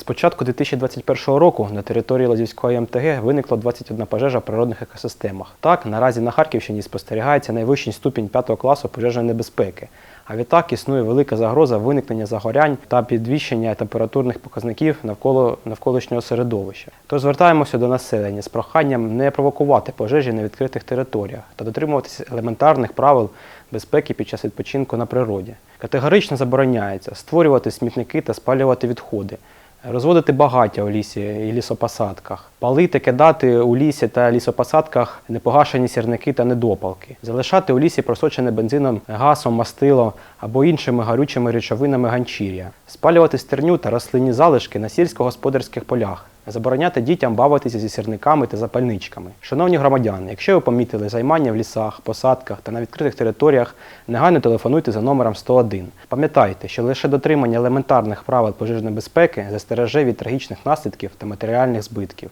З початку 2021 року на території Лазівської МТГ виникло 21 пожежа в природних екосистемах. Так, наразі на Харківщині спостерігається найвищий ступінь 5 класу пожежної небезпеки. А відтак існує велика загроза виникнення загорянь та підвищення температурних показників навколо навколишнього середовища. Тож звертаємося до населення з проханням не провокувати пожежі на відкритих територіях та дотримуватися елементарних правил безпеки під час відпочинку на природі. Категорично забороняється створювати смітники та спалювати відходи. Розводити багаття у лісі і лісопосадках, палити, кидати у лісі та лісопосадках непогашені сірники та недопалки, залишати у лісі просочене бензином, газом, мастило або іншими гарючими речовинами ганчір'я, спалювати стерню та рослинні залишки на сільськогосподарських полях. Забороняти дітям бавитися зі сірниками та запальничками. Шановні громадяни, якщо ви помітили займання в лісах, посадках та на відкритих територіях, негайно телефонуйте за номером 101. Пам'ятайте, що лише дотримання елементарних правил пожежної безпеки застереже від трагічних наслідків та матеріальних збитків.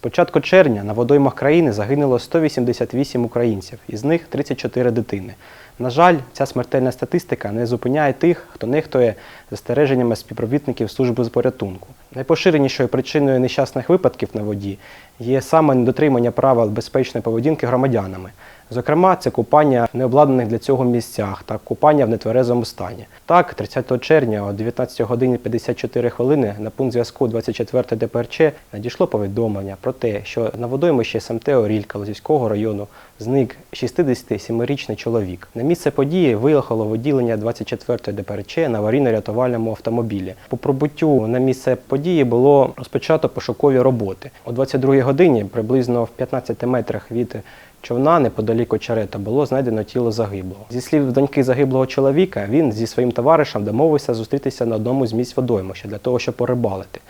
Початку червня на водоймах країни загинуло 188 українців, із них 34 дитини. На жаль, ця смертельна статистика не зупиняє тих, хто нехтує застереженнями співробітників служби з порятунку. Найпоширенішою причиною нещасних випадків на воді є саме недотримання правил безпечної поведінки громадянами. Зокрема, це купання в необладнаних для цього місцях та купання в нетверезому стані. Так, 30 червня о 19 годині 54 хвилини на пункт зв'язку 24 ДПРЧ надійшло повідомлення про те, що на водоймищі СМТ Орілька Лозівського району зник 67-річний чоловік. На місце події виїхало відділення 24 ДПРЧ на аварійно-рятувальному автомобілі. По прибуттю на місце події було розпочато пошукові роботи. О 22 годині, приблизно в 15 метрах від човна неподалік очерета було знайдено тіло загиблого. Зі слів доньки загиблого чоловіка, він зі своїм товаришем домовився зустрітися на одному з місць водоймища для того, щоб порибалити.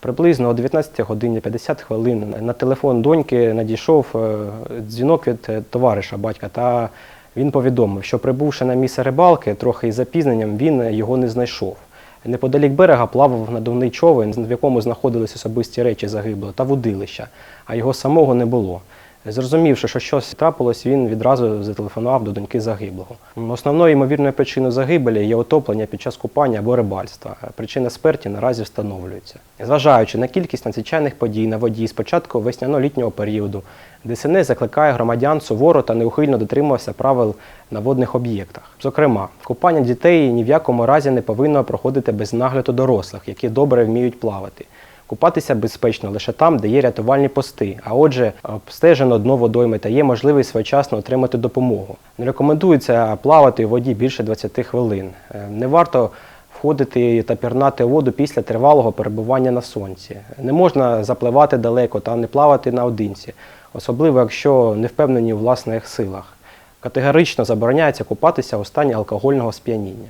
Приблизно о 19 годині 50 хвилин на телефон доньки надійшов е, дзвінок від е, товариша батька, та він повідомив, що прибувши на місце рибалки, трохи із запізненням, він його не знайшов. Неподалік берега плавав надувний човен, в якому знаходились особисті речі загиблого та водилища, а його самого не було. Зрозумівши, що щось трапилось, він відразу зателефонував до доньки загиблого. Основною ймовірною причиною загибелі є отоплення під час купання або рибальства. Причина смерті наразі встановлюється. Зважаючи на кількість надзвичайних подій на воді з початку весняно-літнього періоду, ДСНС закликає громадян суворо та неухильно дотримуватися правил на водних об'єктах. Зокрема, купання дітей ні в якому разі не повинно проходити без нагляду дорослих, які добре вміють плавати. Купатися безпечно лише там, де є рятувальні пости, а отже, обстежено дно водойми та є можливість своєчасно отримати допомогу. Не рекомендується плавати у воді більше 20 хвилин. Е, Не варто входити та пірнати воду після тривалого перебування на сонці. Не можна запливати далеко та не плавати наодинці, особливо якщо не впевнені у власних силах. Категорично забороняється купатися у стані алкогольного сп'яніння.